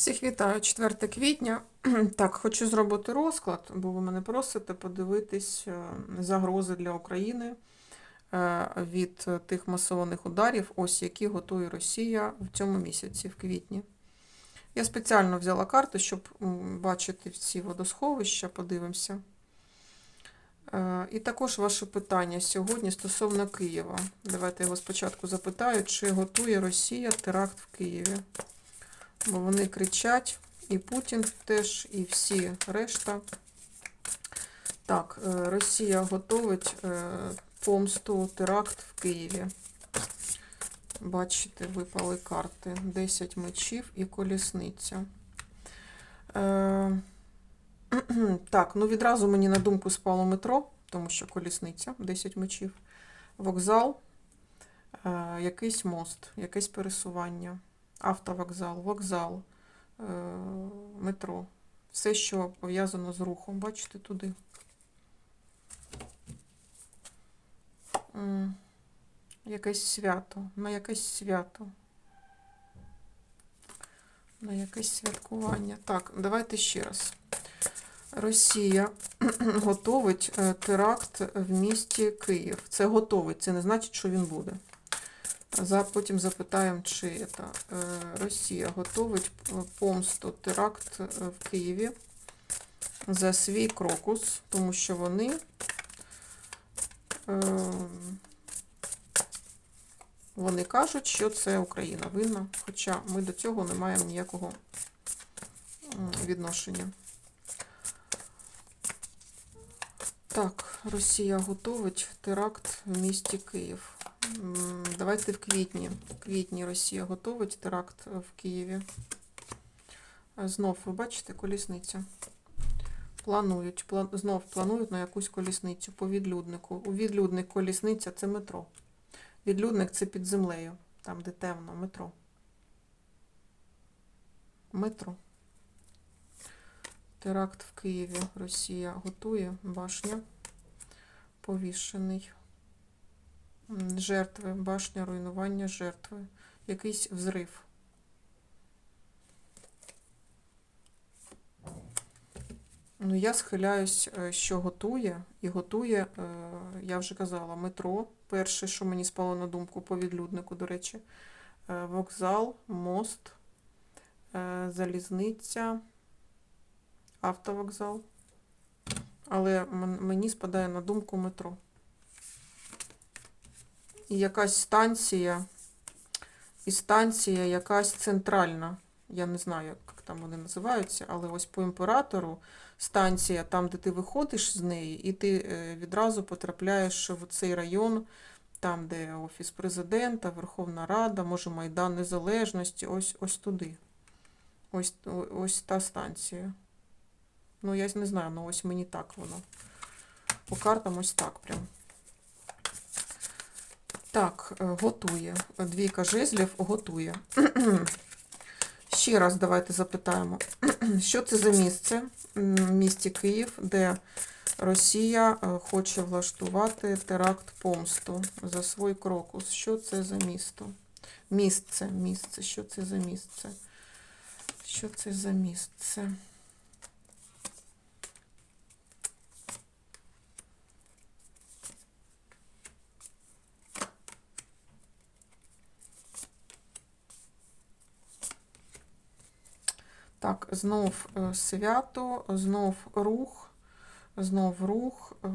Всіх вітаю, 4 квітня. Так, хочу зробити розклад, бо ви мене просите подивитись е, загрози для України е, від тих масованих ударів, ось які готує Росія в цьому місяці, в квітні. Я спеціально взяла карти, щоб бачити всі водосховища, подивимося. Е, І також ваше питання сьогодні стосовно Києва. Давайте я його спочатку запитаю, чи готує Росія теракт в Києві. Бо вони кричать, і Путін теж, і всі решта. Так, е, Росія готовить е, помсту теракт в Києві. Бачите, випали карти. 10 мечів і колісниця. Е, Так, ну відразу мені на думку спало метро, тому що колісниця, 10 мечів, вокзал, якийсь мост, якесь пересування автовокзал, вокзал, е, метро. Все, що пов'язано з рухом. Бачите туди. Якесь свято. На якесь свято. На якесь святкування. Так, давайте ще раз. Росія готовить е, теракт в місті Київ. Це готовить, це не значить, що він буде. Потім запитаємо, чи це, е, Росія готовить помсту теракт е, в Києві за свій крокус, тому що вони е, вони кажуть, що це Україна винна, хоча ми до цього не маємо ніякого відношення. Так, Росія готовить теракт в місті Київ. Давайте в квітні. В квітні Росія готовить теракт в Києві. Знов, ви бачите, колісниця. Планують, план, знов планують на якусь колісницю по відлюднику. У відлюдник колісниця це метро. Відлюдник це під землею, там, де темно, метро. Метро. Теракт в Києві. Росія готує. Башня. Повішений. Жертви, башня, руйнування жертви. Якийсь взрив. Ну, я схиляюсь, е, що готує, і готує, е, я вже казала, метро. Перше, що мені спало на думку по відлюднику, до речі, е, вокзал, мост, залізниця, автовокзал. Але мені спадає на думку метро. І якась станція, і станція якась центральна. Я не знаю, як там вони називаються, але ось по імператору станція, там, де ти виходиш з неї, і ти е, відразу потрапляєш в цей район, там, де Офіс президента, Верховна Рада, може Майдан Незалежності, ось, ось туди. Ось, ось та станція. Ну, я не знаю, ну ось мені так воно. По картам ось так прям. Так, е, готує. Двійка жезлів готує. Ще раз давайте запитаємо, що це за місце в місті Київ, де Росія е, хоче влаштувати теракт помсту за свій крокус. Що це за місто? Місце, місце. Що це за місце? Що це за місце? Так, знов е, свято, знов рух, знов рух. е,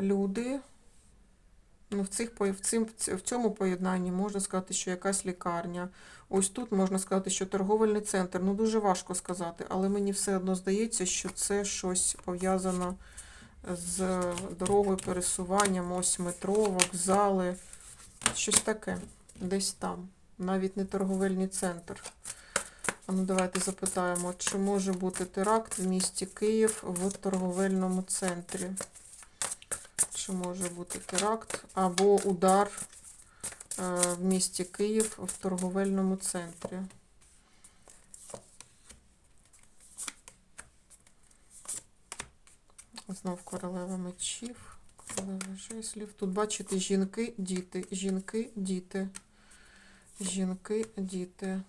Люди. Ну, в, цих, в, цим, в цьому поєднанні можна сказати, що якась лікарня. Ось тут можна сказати, що торговельний центр. Ну, дуже важко сказати, але мені все одно здається, що це щось пов'язано з дорогою пересуванням, ось метро, вокзали. Щось таке. Десь там. Навіть не торговельний центр. Ну давайте запитаємо, чи може бути теракт в місті Київ в торговельному центрі? Чи може бути теракт або удар е, в місті Київ в торговельному центрі? Знов королева мечів, королева жеслів. Тут бачите жінки, діти, жінки, діти. Жінки, діти.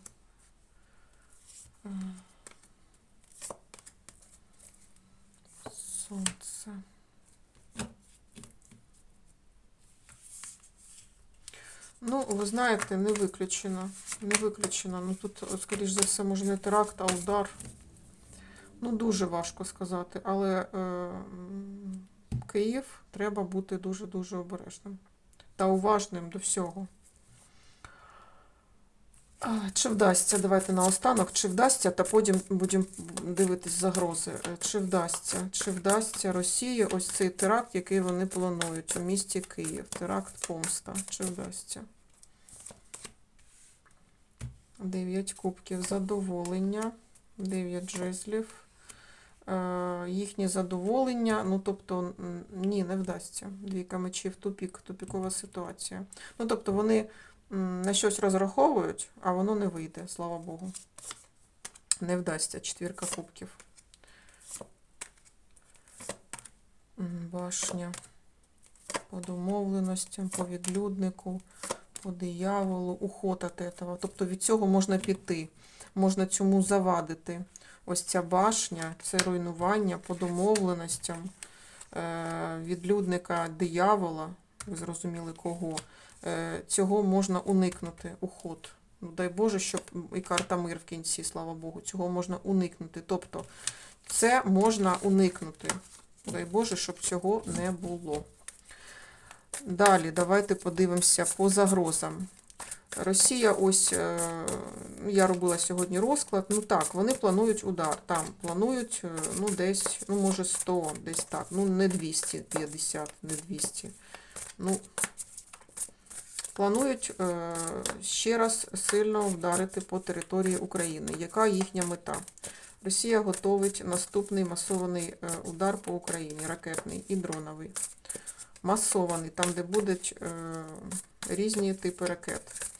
Сонце. Ну, ви знаєте, не виключено. Не виключено. Ну тут, скоріш за все, може не теракт, а удар. Ну, дуже важко сказати. Але е, Київ треба бути дуже-дуже обережним та уважним до всього. Чи вдасться, давайте наостанок, чи вдасться, та потім будемо дивитись загрози. Е, Чи вдасться, чи вдасться Росії ось цей теракт, який вони планують у місті Київ. Теракт помста. Чи вдасться? Дев'ять кубків задоволення, дев'ять жезлів. Е, Їхнє задоволення, ну тобто, ні, не вдасться. Двійка мечів, тупік, тупікова ситуація. Ну, тобто вони на щось розраховують, а воно не вийде, слава Богу. Не вдасться четвірка кубків. Башня. По домовленостям, по відлюднику, по дияволу, уход від этого. Тобто від цього можна піти, можна цьому завадити. Ось ця башня, це руйнування по домовленостям е, відлюдника диявола, ви зрозуміли кого. Е, Цього можна уникнути, уход. Ну, дай Боже, щоб і карта мир в кінці, слава Богу, цього можна уникнути. Тобто це можна уникнути. Дай Боже, щоб цього не було. Далі, давайте подивимося по загрозам. Росія, ось е, я робила сьогодні розклад. Ну так, вони планують удар. Там планують, е, ну, десь, ну, може, 100, десь так. Ну, не 250, не 200. Ну, планують е, ще раз сильно вдарити по території України. Яка їхня мета? Росія готовить наступний масований е, удар по Україні, ракетний і дроновий. Масований, там, де будуть е, різні типи ракет.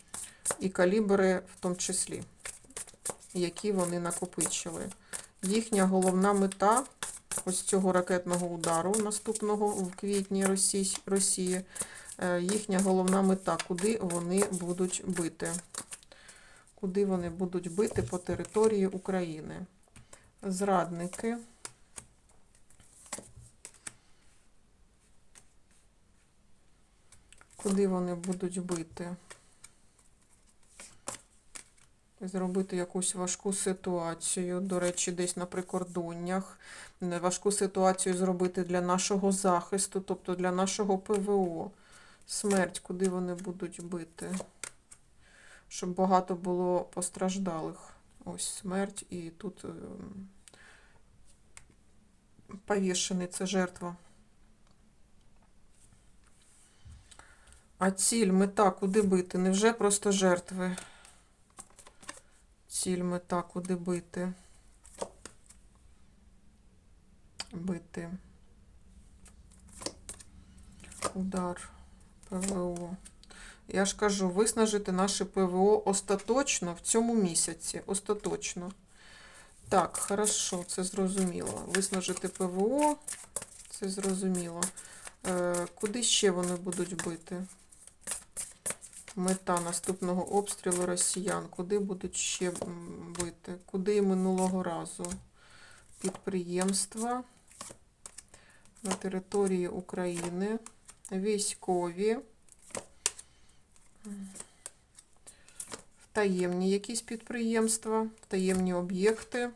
І калібри в тому числі, які вони накопичили. Їхня головна мета ось цього ракетного удару наступного в квітні Росії, їхня головна мета, куди вони будуть бити. Куди вони будуть бити по території України. Зрадники. Куди вони будуть бити? Зробити якусь важку ситуацію, до речі, десь на прикордоннях. Важку ситуацію зробити для нашого захисту, тобто для нашого ПВО. Смерть, куди вони будуть бити. Щоб багато було постраждалих. Ось смерть і тут ем, повішений, це жертва. А ціль, мета, куди бити? Невже просто жертви? Ціль, мета, куди бити? Бити. Удар. ПВО. Я ж кажу, виснажити наше ПВО остаточно в цьому місяці. Остаточно. Так, хорошо, це зрозуміло. Виснажити ПВО, це зрозуміло. Е, куди ще вони будуть бити? Мета наступного обстрілу росіян. Куди будуть ще бити? Куди і минулого разу? Підприємства на території України, військові, таємні якісь підприємства, таємні об'єкти.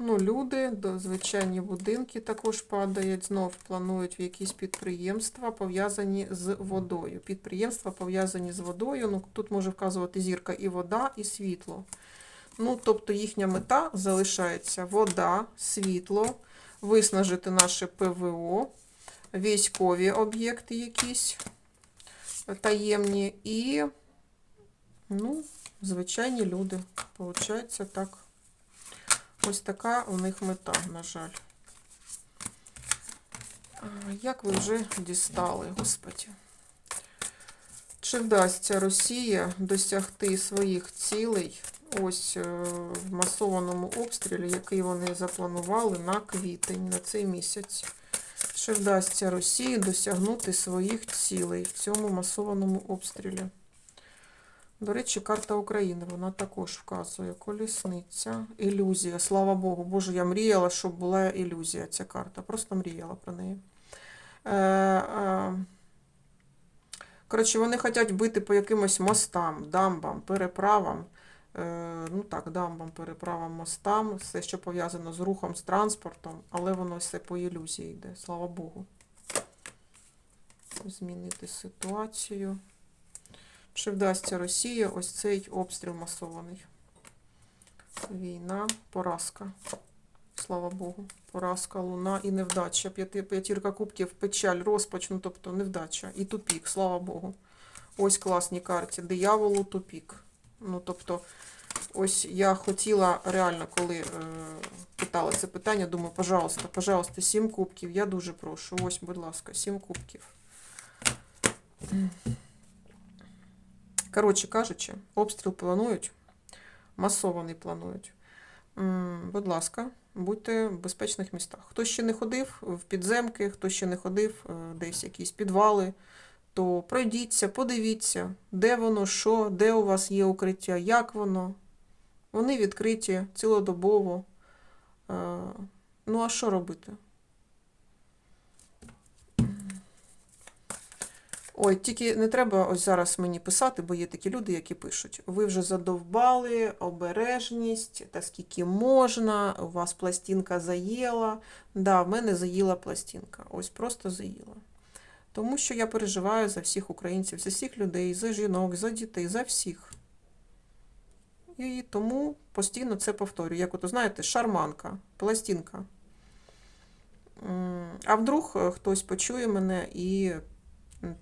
Ну, люди, звичайні будинки також падають. Знов планують в якісь підприємства, пов'язані з водою. Підприємства пов'язані з водою. Ну, тут може вказувати зірка і вода, і світло. Ну, тобто їхня мета залишається вода, світло, виснажити наше ПВО, військові об'єкти якісь таємні і, ну, звичайні люди. Получається так. Ось така у них мета, на жаль. Як ви вже дістали, господі? Чи вдасться Росія досягти своїх цілей ось е, в масованому обстрілі, який вони запланували на квітень, на цей місяць? Чи вдасться Росії досягнути своїх цілей в цьому масованому обстрілі? До речі, карта України, вона також вказує колісниця, ілюзія. Слава Богу. Боже, я мріяла, щоб була ілюзія ця карта. Просто мріяла про неї. Е, е, коротше, вони хочуть бити по якимось мостам, дамбам, переправам. Е, ну так, дамбам, переправам, мостам, все, що пов'язано з рухом, з транспортом, але воно все по ілюзії йде, слава Богу. Змінити ситуацію. Чи вдасться Росії ось цей обстріл масований? Війна, поразка. Слава Богу. Поразка, луна і невдача. П'ятірка кубків, печаль, розпач, ну тобто невдача. І тупік, слава Богу. Ось класні карті. Дияволу тупік. Ну, тобто, ось я хотіла реально, коли е, питала це питання, думаю, пожалуйста, пожалуйста, сім кубків. Я дуже прошу. Ось, будь ласка, сім кубків. Коротше кажучи, обстріл планують, масований планують. Будь ласка, будьте в безпечних містах. Хто ще не ходив в підземки, хто ще не ходив е, десь якісь підвали, то пройдіться, подивіться, де воно, що, де у вас є укриття, як воно. Вони відкриті цілодобово. Е, Ну, а що робити? Ой, тільки не треба ось зараз мені писати, бо є такі люди, які пишуть: ви вже задовбали, обережність, та скільки можна, у вас пластинка заїла. Да, в мене заїла пластинка. Ось просто заїла. Тому що я переживаю за всіх українців, за всіх людей, за жінок, за дітей, за всіх. І тому постійно це повторюю. Як ото, знаєте, шарманка, пластинка. А вдруг е, хтось почує мене і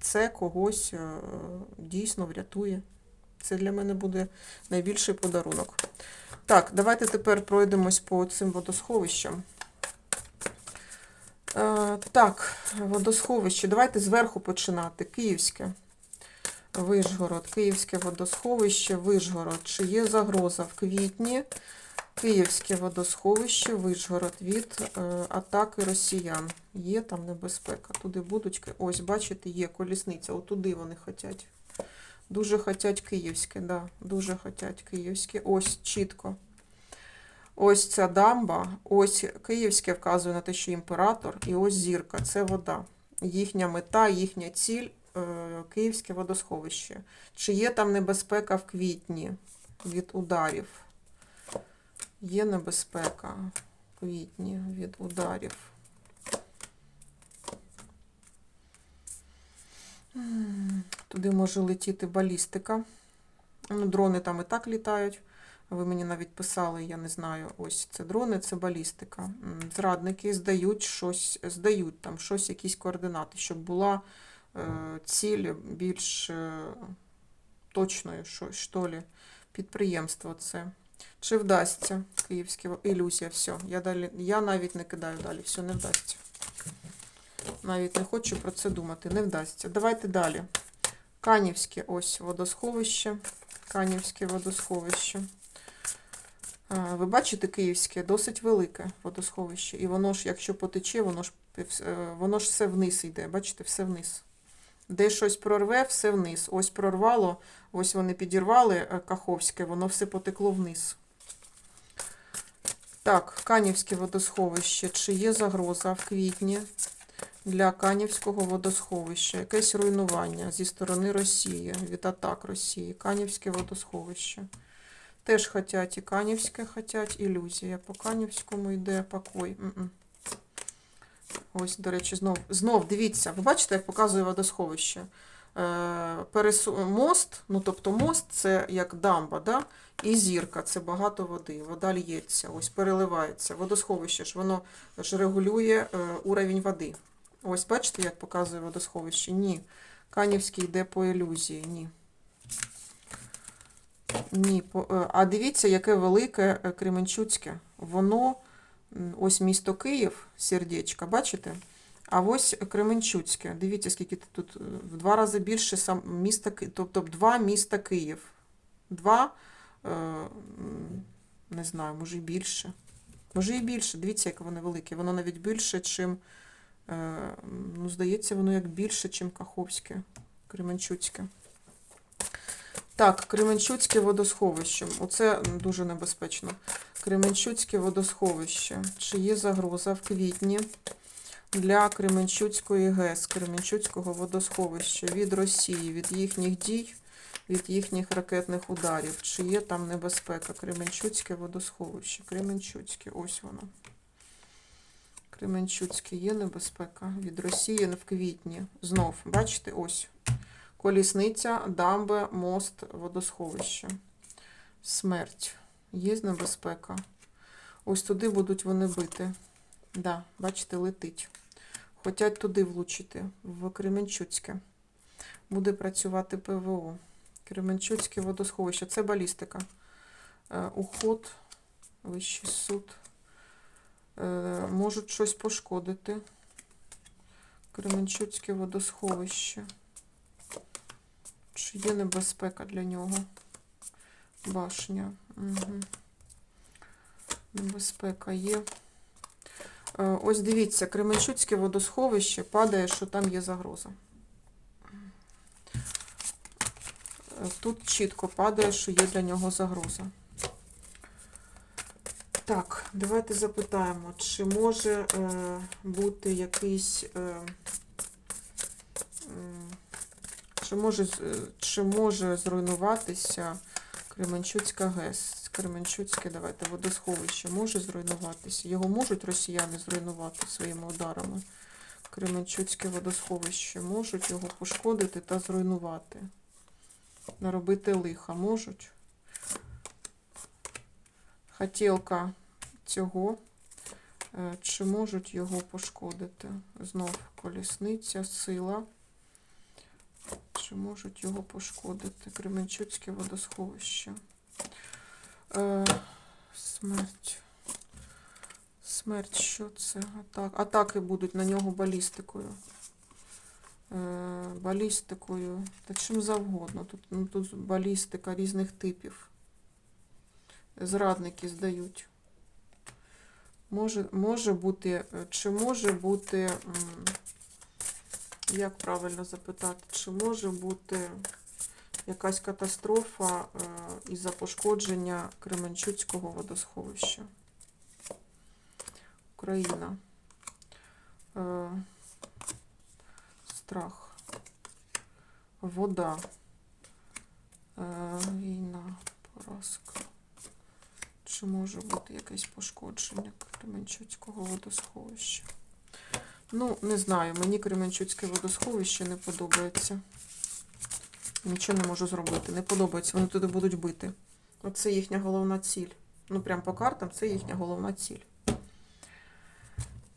це когось е, дійсно врятує. Це для мене буде найбільший подарунок. Так, давайте тепер пройдемось по цим водосховищам. Е, Так, водосховище. Давайте зверху починати. Київське. Вишгород, Київське водосховище, Вишгород. Чи є загроза в квітні? Київське водосховище, Вишгород від е, атаки росіян. Є там небезпека. Туди будуть. Ось, бачите, є колісниця. Отуди вони хочуть. Дуже хотять київське, да. Дуже хотять київське. Ось чітко. Ось ця дамба, ось київське вказує на те, що імператор, і ось зірка це вода. Їхня мета, їхня ціль е, Київське водосховище. Чи є там небезпека в квітні від ударів? Є небезпека в квітні від ударів. Туди може летіти балістика. Ну, дрони там і так літають. Ви мені навіть писали, я не знаю, ось це дрони, це балістика. Зрадники здають щось, здають там щось, якісь координати, щоб була е, ціль більш е, точною, що, що лі, підприємство це. Чи вдасться київське ілюзія? Все. Я, далі, я навіть не кидаю далі, все не вдасться. Навіть не хочу про це думати, не вдасться. Давайте далі. Канівське ось водосховище. Канівське водосховище. А, Ви бачите, київське досить велике водосховище. І воно ж, якщо потече, воно ж, е, воно ж все вниз йде. Бачите, все вниз. Де щось прорве, все вниз. Ось прорвало, ось вони підірвали е, Каховське, воно все потекло вниз. Так, Канівське водосховище. Чи є загроза в квітні для Канівського водосховища? Якесь руйнування зі сторони Росії, від атак Росії. Канівське водосховище. Теж хотять і Канівське хотять, ілюзія. По Канівському йде покой. М-м. Ось, до речі, знов, знов дивіться, ви бачите, як показує водосховище. Е, пересу... Мост, ну тобто мост це як дамба, да? і зірка це багато води. Вода лється, ось переливається. Водосховище ж воно ж регулює е, уровень води. Ось бачите, як показує водосховище? Ні. Канівський йде по ілюзії, ні. Ні, е, а дивіться, яке велике е, Кременчуцьке. Воно, ось місто Київ, сердечко, бачите? А ось Кременчуцьке. Дивіться, скільки тут е, в два рази більше сам міста, тобто два міста Київ. Два, не знаю, може і більше. Може і більше. Дивіться, яке воно велике. Воно навіть більше, чим, ну, здається, воно як більше, чим Каховське, Кременчуцьке. Так, Кременчуцьке водосховище. Оце дуже небезпечно. Кременчуцьке водосховище. Чи є загроза в квітні для Кременчуцької ГЕС, Кременчуцького водосховища від Росії, від їхніх дій, від їхніх ракетних ударів? Чи є там небезпека? Кременчуцьке водосховище. Кременчуцьке, ось воно. Кременчуцьке є небезпека від Росії в квітні. Знов, бачите, ось. Колісниця, дамби, мост, водосховище. Смерть. Є небезпека. Ось туди будуть вони бити. Да, бачите, летить. Хотять туди влучити, в Кременчуцьке. Буде працювати ПВО. Кременчуцьке водосховище. Це балістика. Е, уход, вищий суд. Е, можуть щось пошкодити. Кременчуцьке водосховище. Чи є небезпека для нього? Башня. Угу. Небезпека є. Е, Ось дивіться, Кременчуцьке водосховище падає, що там є загроза. Е, Тут чітко падає, що є для нього загроза. Так, давайте запитаємо, чи може е, бути якийсь. Е, чи може, е, чи може зруйнуватися Кременчуцька ГЕС? Кременчуцьке, давайте, водосховище може зруйнуватися. Його можуть росіяни зруйнувати своїми ударами. Кременчуцьке водосховище можуть його пошкодити та зруйнувати. Наробити лиха можуть. Хотілка цього. Е, Чи можуть його пошкодити? Знов колісниця, сила. Чи можуть його пошкодити? Кременчуцьке водосховище. Е, смерть. Смерть, що це? Атак. Атаки будуть на нього балістикою. Е, балістикою. Та чим завгодно. Тут, ну, тут балістика різних типів. Зрадники здають. Може, може бути, чи може бути, як правильно запитати, чи може бути якась катастрофа е, із-за пошкодження Кременчуцького водосховища? Україна. Е, Страх. Вода. Е, Війна. Поразка. Чи може бути якесь пошкодження Кременчуцького водосховища? Ну, не знаю, мені Кременчуцьке водосховище не подобається. Нічого не можу зробити. Не подобається, вони туди будуть бити. Оце їхня головна ціль. Ну, прям по картам це їхня головна ціль.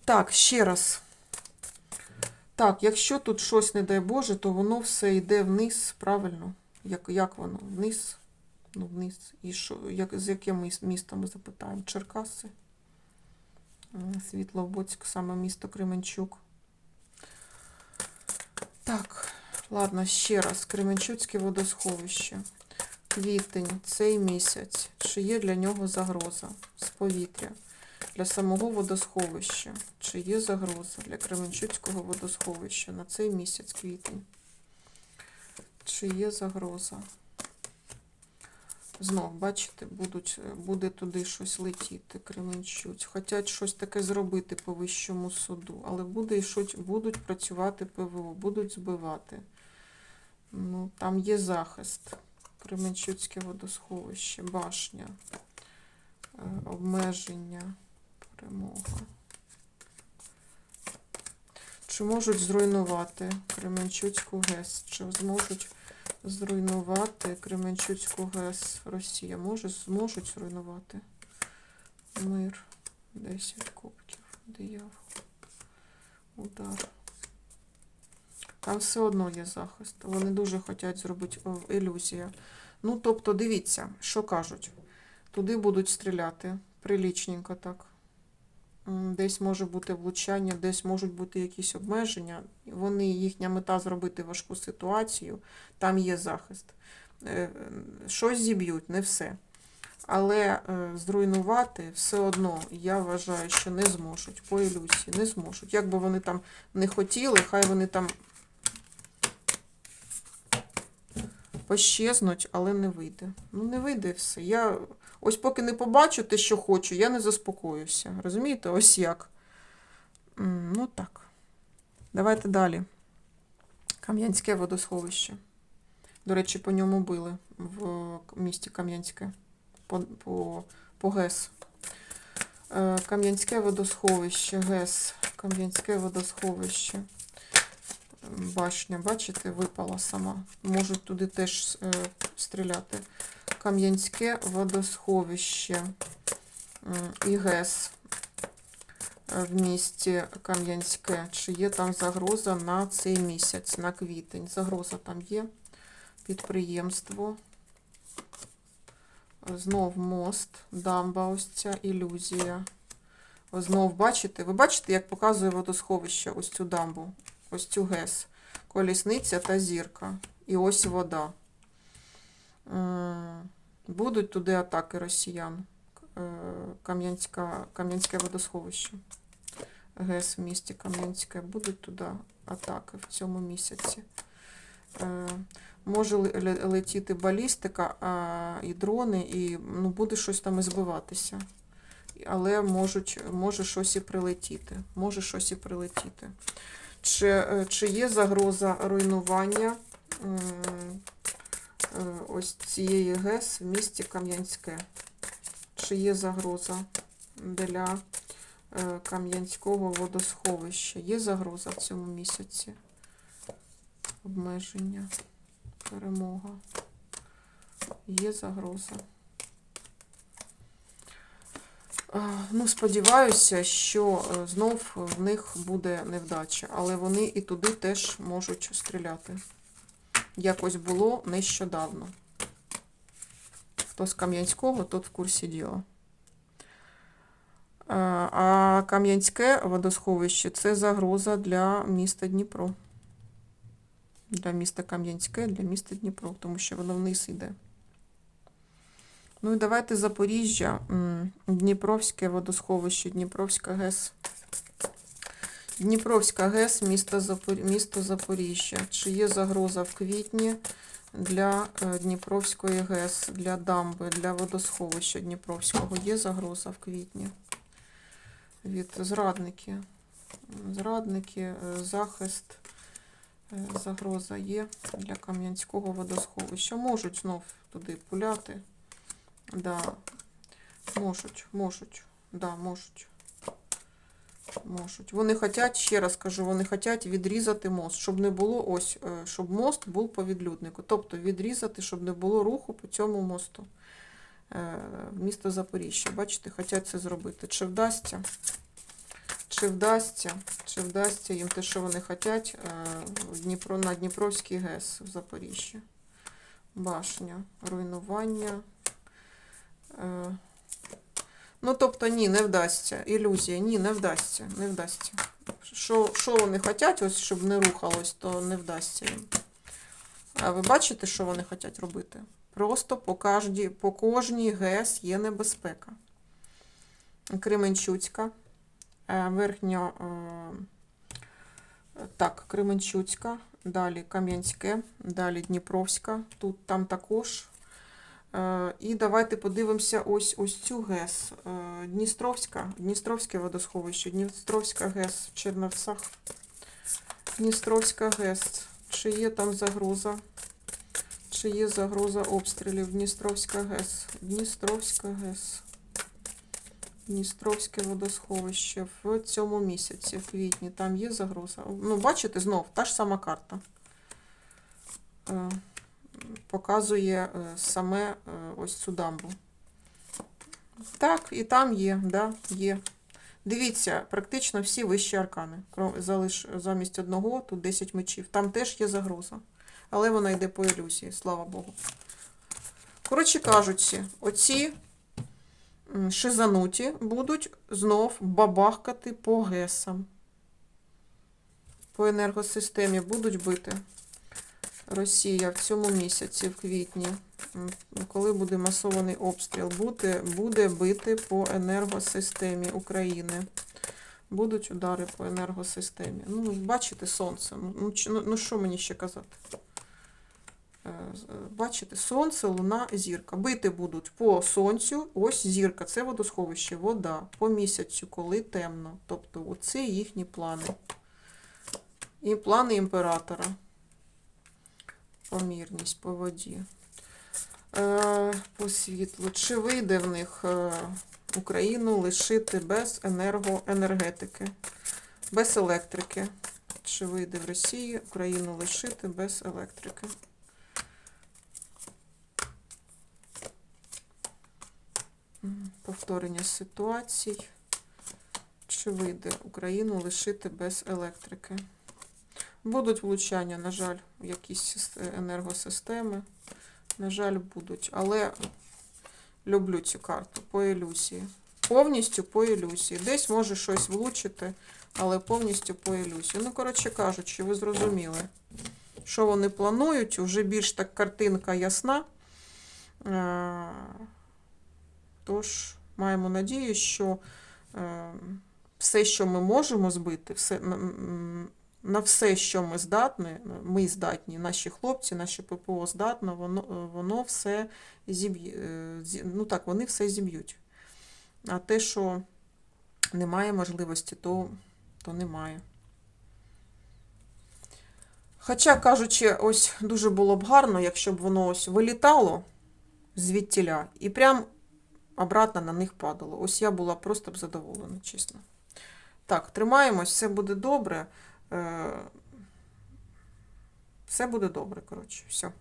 Так, ще раз. Так, якщо тут щось, не дай Боже, то воно все йде вниз, правильно? Як, як воно? Вниз? Ну, вниз. І що, як, з яким міс- містом ми запитаємо? Черкаси? Світловодськ, саме місто Кременчук. Так, ладно, ще раз. Кременчуцьке водосховище. Квітень, цей місяць. Чи є для нього загроза з повітря? Для самого водосховища. Чи є загроза для Кременчуцького водосховища на цей місяць квітень? Чи є загроза? Знов, бачите, будуть, буде туди щось летіти, Кременчуць. Хотять щось таке зробити по вищому суду, але буде і щось, будуть працювати ПВО, будуть збивати. Ну, там є захист. Кременчуцьке водосховище, башня, е, обмеження, перемога. Чи можуть зруйнувати Кременчуцьку ГЕС? Чи зможуть зруйнувати Кременчуцьку ГЕС Росія? Може, зможуть зруйнувати? Мир. 10 кубків. Диявол. Удар. Там все одно є захист. Вони дуже хочуть зробити ілюзія. Ну, тобто, дивіться, що кажуть. Туди будуть стріляти. Прилічненько так. Десь може бути влучання, десь можуть бути якісь обмеження. Вони, їхня мета зробити важку ситуацію, там є захист. Е, Щось зіб'ють, не все. Але е, зруйнувати все одно, я вважаю, що не зможуть. По ілюзії, не зможуть. Як би вони там не хотіли, хай вони там пощезнуть, але не вийде. Ну, не вийде все. Я ось поки не побачу те, що хочу, я не заспокоюся. Розумієте? Ось як. Ну так. Давайте далі. Кам'янське водосховище. До речі, по ньому били в місті Кам'янське. По, по, по ГЕС. Е, Кам'янське водосховище, ГЕС. Кам'янське водосховище. Башня, бачите, випала сама. Можуть туди теж е, стріляти. Кам'янське водосховище і ГЕС е, в місті Кам'янське. Чи є там загроза на цей місяць, на квітень? Загроза там є. Підприємство. Знов мост, дамба, ось ця ілюзія. Знов бачите, ви бачите, як показує водосховище ось цю дамбу, ось цю ГЕС, колісниця та зірка. І ось вода. М, Будуть туди атаки росіян. Е, Кам'янське водосховище. ГЕС в місті Кам'янське. Будуть туди атаки в цьому місяці. Е, Може ле- ле- летіти балістика і дрони, і ну, буде щось там і збиватися. Але можуть, може щось і прилетіти. Може щось і прилетіти. Чи, е, чи є загроза руйнування е, ось цієї ГЕС в місті Кам'янське? Чи є загроза для е, Кам'янського водосховища? Є загроза в цьому місяці? Обмеження. Перемога. Є загроза. Ну, сподіваюся, що е, знов в них буде невдача, але вони і туди теж можуть стріляти. Якось було нещодавно. Хто з Кам'янського, тот в курсі діла. А, А Кам'янське водосховище це загроза для міста Дніпро для міста Кам'янське, для міста Дніпро, тому що воно вниз йде. Ну і давайте Запоріжжя, Дніпровське водосховище, Дніпровська ГЕС. Дніпровська ГЕС, місто, Запор... місто Запоріжжя. Чи є загроза в квітні для е, Дніпровської ГЕС, для дамби, для водосховища Дніпровського? Є загроза в квітні від зрадники. Зрадники, е, захист. Е, Загроза є для Кам'янського водосховища. Можуть знов туди пуляти. Да. Можуть, можуть. Да, можуть. Можуть. Вони хочуть, ще раз кажу, вони хочуть відрізати мост, щоб не було ось, е, щоб мост був по відлюднику. Тобто відрізати, щоб не було руху по цьому мосту. Е, Місто Запоріжжя. Бачите, хочуть це зробити. Чи вдасться? Чи вдасться, чи вдасться їм те, що вони хочуть Дніпро, на Дніпровський ГЕС в Запоріжжі? Башня, руйнування. Ну, тобто, ні, не вдасться. Ілюзія, ні, не вдасться. Не вдасться. Що, що вони хочуть, ось, щоб не рухалось, то не вдасться їм. А ви бачите, що вони хочуть робити? Просто по, кожній, по кожній ГЕС є небезпека. Кременчуцька. Е, Верхня, е, так, Кременчуцька, далі Кам'янське, далі Дніпровська, тут там також. Е, І давайте подивимося ось ось цю ГЕС. Е, Дністровська, Дністровське водосховище, Дністровська ГЕС в Черновцях. Дністровська ГЕС. Чи є там загроза? Чи є загроза обстрілів? Дністровська ГЕС. Дністровська ГЕС. Дністровське водосховище в цьому місяці, в квітні, там є загроза. Ну, бачите, знов та ж сама карта. Показує е, саме е, ось цю дамбу. Так, і там є, да, є. Дивіться, практично всі вищі аркани. Залиш замість одного, тут 10 мечів. Там теж є загроза. Але вона йде по ілюзії, слава Богу. Коротше кажучи, оці шизануті будуть знов бабахкати по ГЕСам. По енергосистемі будуть бити. Росія в цьому місяці, в квітні, коли буде масований обстріл, буде, буде бити по енергосистемі України. Будуть удари по енергосистемі. Ну, бачите сонце. Ну, чи- ну, ну що мені ще казати? Е, е, Бачите, сонце, луна, зірка. Бити будуть по сонцю, ось зірка, це водосховище, вода, по місяцю, коли темно. Тобто оце їхні плани. І плани імператора. Помірність по воді. Е, по світлу. Чи вийде в них е, Україну лишити без енергоенергетики, без електрики? Чи вийде в Росії Україну лишити без електрики? Повторення ситуацій. Чи вийде Україну лишити без електрики? Будуть влучання, на жаль, якісь енергосистеми. На жаль, будуть. Але люблю цю карту по ілюзії. Повністю по ілюзії. Десь може щось влучити, але повністю по ілюзії. Ну, коротше кажучи, ви зрозуміли, що вони планують. Вже більш так картинка ясна. Е, Тож, маємо надію, що е, все, що ми можемо збити, все, на- все, що ми здатні, ми здатні, наші хлопці, наші ППО здатно, воно, воно все зіб'є. е, Ну так, вони все зіб'ють. А те, що немає можливості, то, то немає. Хоча, кажучи, ось дуже було б гарно, якщо б воно ось вилітало звідтіля і прям обратно на них падало. Ось я була просто б задоволена, чесно. Так, тримаємось, все буде добре. Е, Все буде добре, коротше, все.